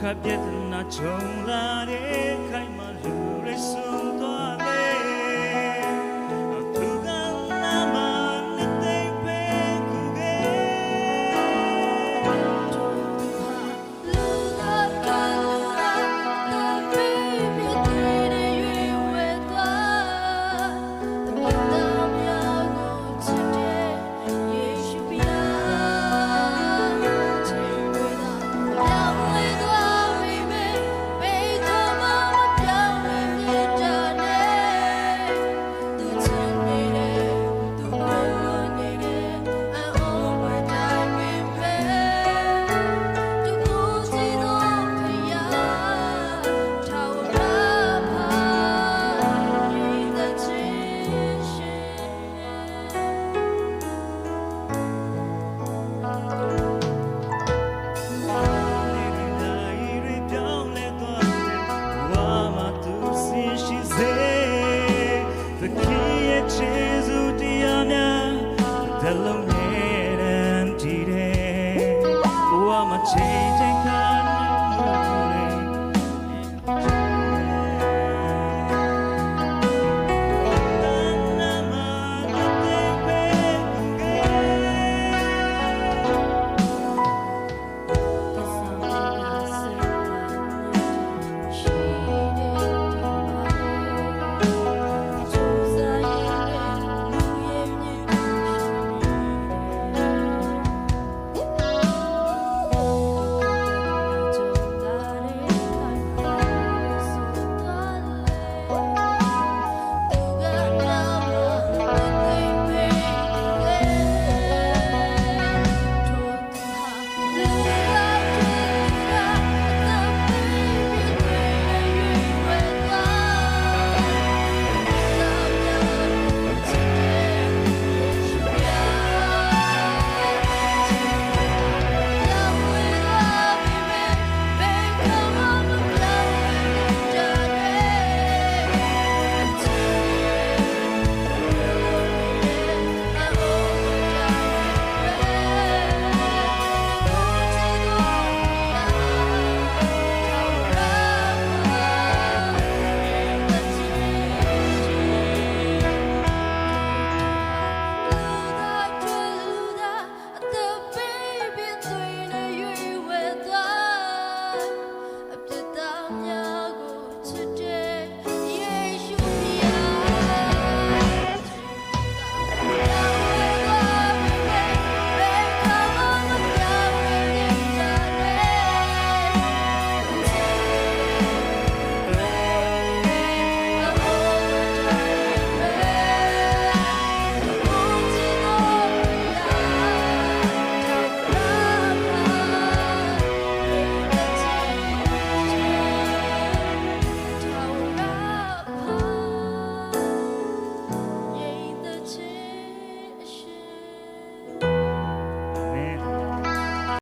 ခပြည့်နာချုံလာတဲ့ခိုင်မှလူလေးဆုံးသွား alone and empty day. Oh, I'm a change.